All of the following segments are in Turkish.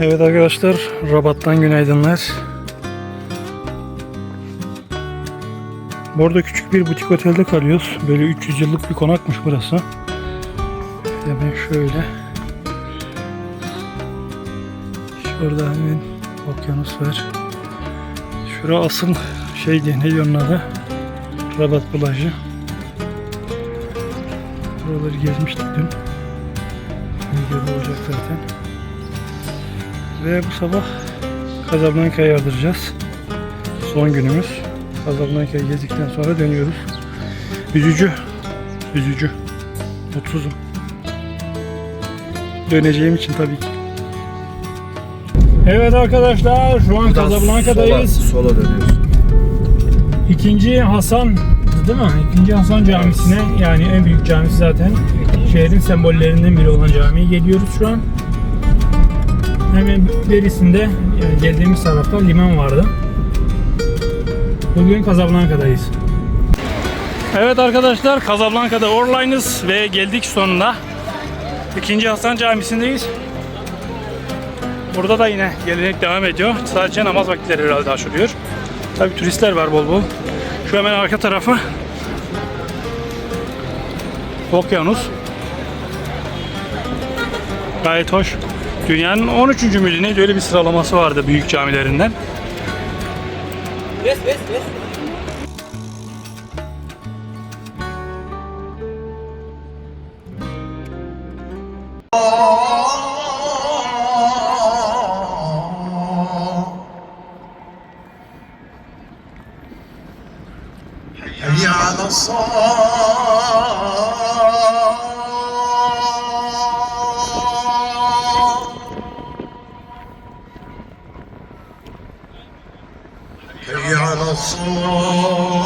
Evet arkadaşlar, Rabat'tan günaydınlar. Bu arada küçük bir butik otelde kalıyoruz. Böyle 300 yıllık bir konakmış burası. Hemen şöyle. Şurada hemen okyanus var. Şura asıl şey diye ne diyor adı? Rabat plajı. Buraları gezmiştik dün. Videoda olacak zaten. Ve bu sabah Casablanca'ya yardıracağız. Son günümüz. Casablanca'yı gezdikten sonra dönüyoruz. Üzücü. Üzücü. Mutsuzum. Döneceğim için tabii ki. Evet arkadaşlar şu an Casablanca'dayız. Sola, sola dönüyorsun. İkinci Hasan değil mi? İkinci Hasan Camisi'ne yani en büyük camisi zaten. Şehrin sembollerinden biri olan camiye geliyoruz şu an. Hemen berisinde yani geldiğimiz tarafta liman vardı. Bugün Casablanca'dayız. Evet arkadaşlar Casablanca'da Orliners ve geldik sonunda. İkinci Hasan Camisi'ndeyiz. Burada da yine gelenek devam ediyor. Sadece namaz vakitleri herhalde aşılıyor. Tabi turistler var bol bol. Şu hemen arka tarafı okyanus. Gayet hoş. Dünyanın 13. mü neydi öyle bir sıralaması vardı büyük camilerinden. Yes, yes, yes. Yeah. حي على الصلاة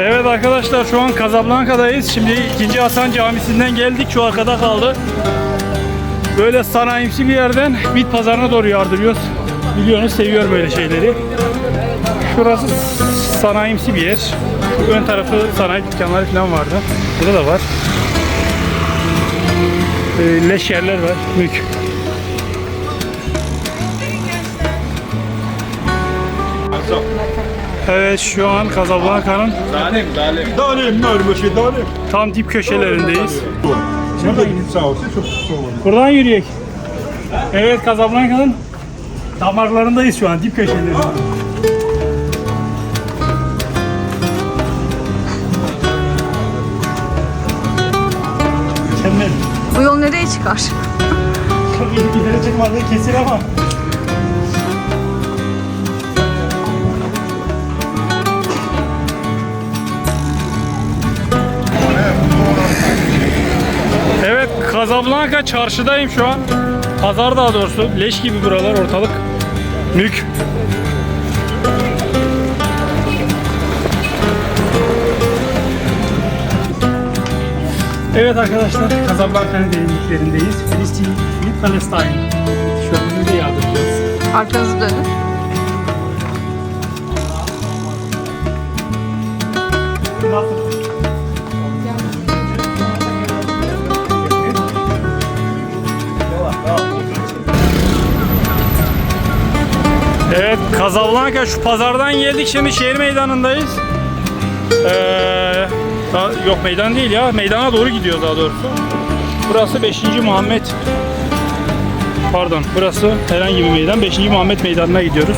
Evet arkadaşlar şu an Casablanca'dayız. Şimdi 2. Hasan Camisi'nden geldik. Şu arkada kaldı. Böyle sanayimsi bir yerden bit pazarına doğru yardırıyoruz. Biliyorsunuz seviyorum böyle şeyleri. Şurası sanayimsi bir yer. Ön tarafı sanayi dükkanları falan vardı. Burada da var. Ee, leş yerler var. Mülk. Evet şu an Casablanca'nın Dalim, mörmüşü dalim. tam dip köşelerindeyiz. Şurada gidip sağ olsun çok soğuk. Buradan yürüyek. Evet Casablanca'nın damarlarındayız şu an dip köşelerinde. Mükemmel. Bu yol nereye çıkar? Çok iyi ileri çıkmadığı kesin ama. Casablanca çarşıdayım şu an. Pazar daha doğrusu. Leş gibi buralar ortalık. Mülk. Evet arkadaşlar Casablanca'nın derinliklerindeyiz. Filistin, Palestine. Şu an böyle yardıracağız. Arkanızı dönün. Casablanca şu pazardan geldik şimdi şehir meydanındayız. Ee, daha- yok meydan değil ya meydana doğru gidiyor daha doğrusu. Burası 5. Muhammed Pardon burası herhangi bir meydan. 5. Muhammed Meydanı'na gidiyoruz.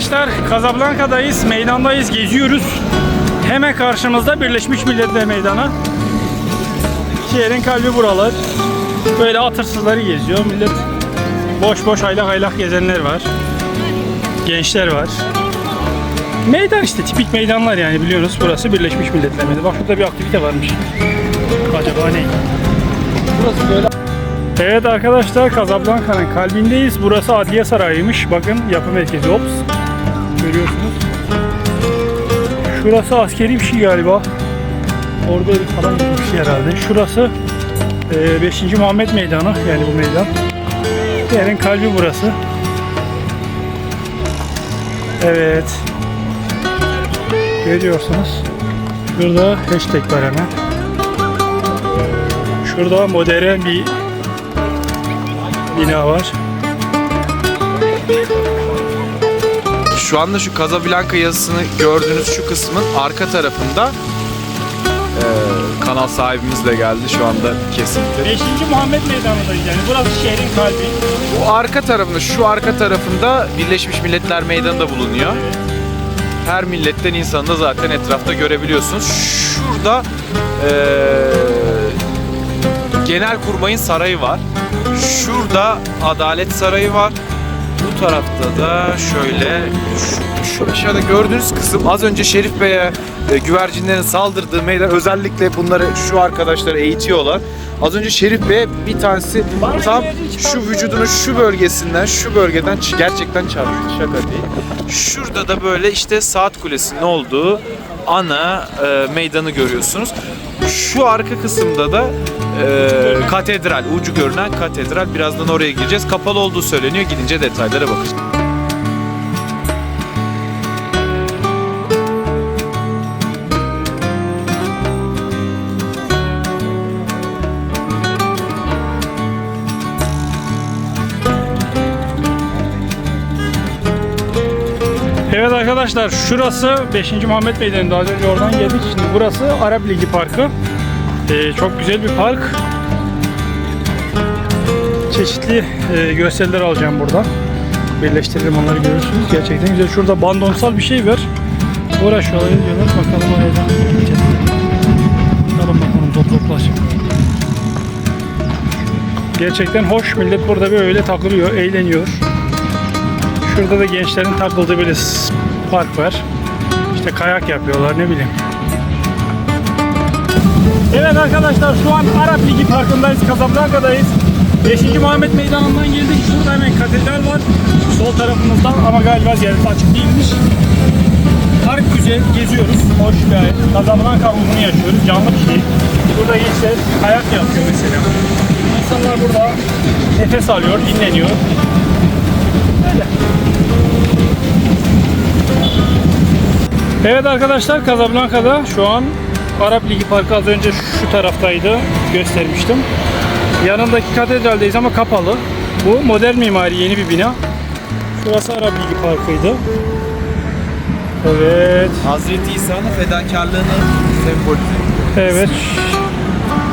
Arkadaşlar Casablanca'dayız. Meydandayız. Geziyoruz. Hemen karşımızda Birleşmiş Milletler Meydanı. Şehrin kalbi buralar. Böyle atırsızları geziyor. Millet boş boş aylak aylak gezenler var. Gençler var. Meydan işte tipik meydanlar yani biliyorsunuz. Burası Birleşmiş Milletler Meydanı. Bak şurada bir aktivite varmış. Acaba ne? Burası böyle Evet arkadaşlar Casablanca'nın kalbindeyiz. Burası Adliye Sarayı'ymış. Bakın yapı merkezi Ops. Görüyorsunuz. Şurası askeri bir şey galiba. Orada elik falan şey herhalde. Şurası 5. Muhammed Meydanı yani bu meydan. Yerin kalbi burası. Evet. Görüyorsunuz. Şurada hashtag var hemen. Şurada modern bir bina var. Şu anda şu Casablanca yazısını gördüğünüz şu kısmın arka tarafında eee, kanal sahibimiz de geldi şu anda kesinti. 5. Muhammed Meydanı'ndayız yani. Burası şehrin kalbi. Bu arka tarafında, şu arka tarafında Birleşmiş Milletler Meydanı da bulunuyor. Her milletten insanı da zaten etrafta görebiliyorsunuz. Şurada eee Genelkurmay'ın sarayı var. Şurada Adalet Sarayı var. Bu tarafta da şöyle şu, şu aşağıda gördüğünüz kısım az önce Şerif Bey'e e, güvercinlerin saldırdığı meydan özellikle bunları şu arkadaşları eğitiyorlar. Az önce Şerif Bey'e bir tanesi tam şu vücudunun şu bölgesinden şu bölgeden gerçekten çarptı şaka değil. Şurada da böyle işte saat kulesinin olduğu ana e, meydanı görüyorsunuz. Şu arka kısımda da e, katedral, ucu görünen katedral. Birazdan oraya gireceğiz. Kapalı olduğu söyleniyor. Gidince detaylara bakacağız. Evet arkadaşlar şurası 5. Muhammed Meydanı'nda az önce oradan geldik. Şimdi burası Arap Ligi Parkı. Ee, çok güzel bir park. Çeşitli e, gösteriler alacağım buradan. Birleştiririm onları görürsünüz. Gerçekten güzel. Şurada bandonsal bir şey var. Uğraşıyorlar diyorlar. Bakalım oraya da. Bakalım bakalım topluluklar. Gerçekten hoş. Millet burada böyle takılıyor, eğleniyor. Şurada da gençlerin takıldığı böyle park var. İşte kayak yapıyorlar ne bileyim. Evet arkadaşlar şu an Arap Ligi Parkı'ndayız. Casablanca'dayız. 5. Muhammed Meydanı'ndan geldik. Şurada hemen katedral var. Sol tarafımızdan ama galiba ziyarete açık değilmiş. Park güzel, geziyoruz. Hoş gayet. Casablanca ruhunu yaşıyoruz. Canlı bir şey. Burada gençler kayak yapıyor mesela. İnsanlar burada nefes alıyor, dinleniyor. Evet arkadaşlar Casablanca'da şu an Arap Ligi Parkı az önce şu taraftaydı göstermiştim. Yanındaki katedraldeyiz ama kapalı. Bu modern mimari yeni bir bina. Şurası Arap Ligi Parkı'ydı. Evet. Hazreti İsa'nın fedakarlığını sembolize Evet.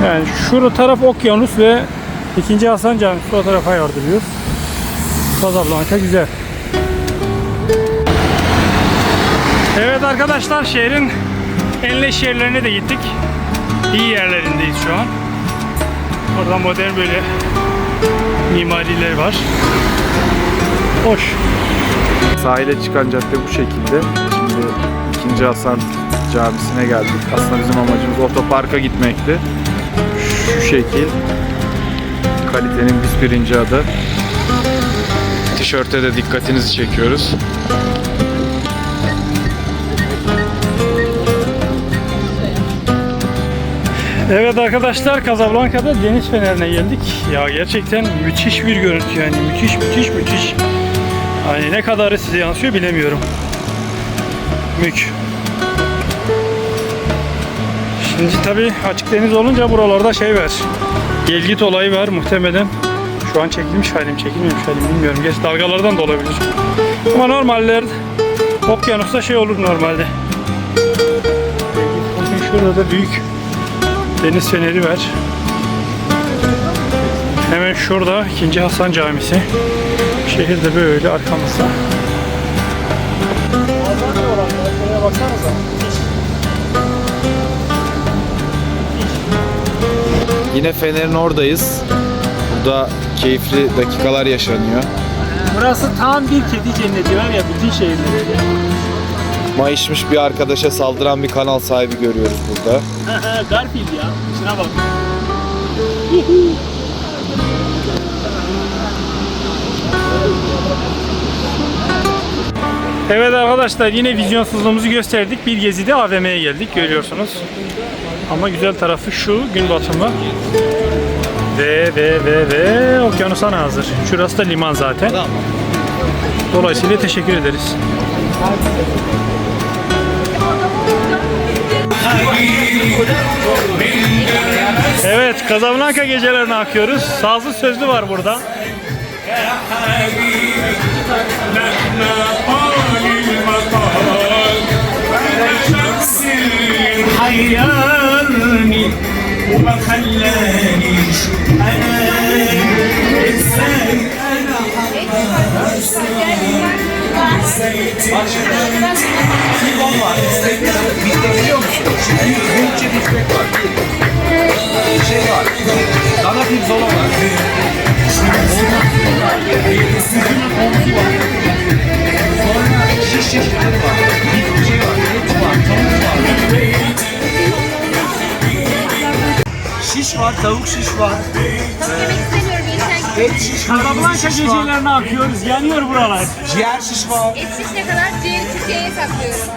Yani şu taraf okyanus ve 2. Hasan Camisi o tarafa yardırıyor. Casablanca güzel. Evet arkadaşlar şehrin en leş yerlerine de gittik. İyi yerlerindeyiz şu an. Orada modern böyle mimariler var. Hoş. Sahile çıkan cadde bu şekilde. Şimdi 2. Hasan Camisi'ne geldik. Aslında bizim amacımız otoparka gitmekti. Şu şekil. Kalitenin biz birinci adı tişörte de dikkatinizi çekiyoruz. Evet arkadaşlar Casablanca'da deniz fenerine geldik. Ya gerçekten müthiş bir görüntü yani müthiş müthiş müthiş. Hani ne kadarı size yansıyor bilemiyorum. Mük. Şimdi tabi açık deniz olunca buralarda şey var. Gelgit olayı var muhtemelen. Şu an çekilmiş halim çekilmemiş halim bilmiyorum. Geç dalgalardan da olabilir. Ama normaller okyanusta şey olur normalde. Bakın şurada da büyük deniz feneri var. Hemen şurada 2. Hasan Camisi. Şehir de böyle arkamızda. baksanıza. Yine Fener'in oradayız. Burada keyifli dakikalar yaşanıyor. Burası tam bir kedi cenneti var ya bütün şehirde. Mayışmış bir arkadaşa saldıran bir kanal sahibi görüyoruz burada. Garfield ya. Şuna bak. Evet arkadaşlar yine vizyonsuzluğumuzu gösterdik. Bir gezide AVM'ye geldik görüyorsunuz. Ama güzel tarafı şu gün batımı. Ve ve ve ve okyanusa nazır. Şurası da liman zaten. Dolayısıyla teşekkür ederiz. Evet, Casablanca gecelerine akıyoruz. Sazlı sözlü var burada. حيرني وما خلانيش انا ازاي انا Dana pirzola var. Şiş çeşitleri var. Bir şey var. Et var. Tavuk var. Şiş var. Tavuk şiş var. Yemek istemiyorum Et şiş var. Casablanca gecelerine akıyoruz. Yanıyor buralar. Ciğer şiş var. Et şiş ne kadar? Ciğeri Türkiye'ye saklıyorum.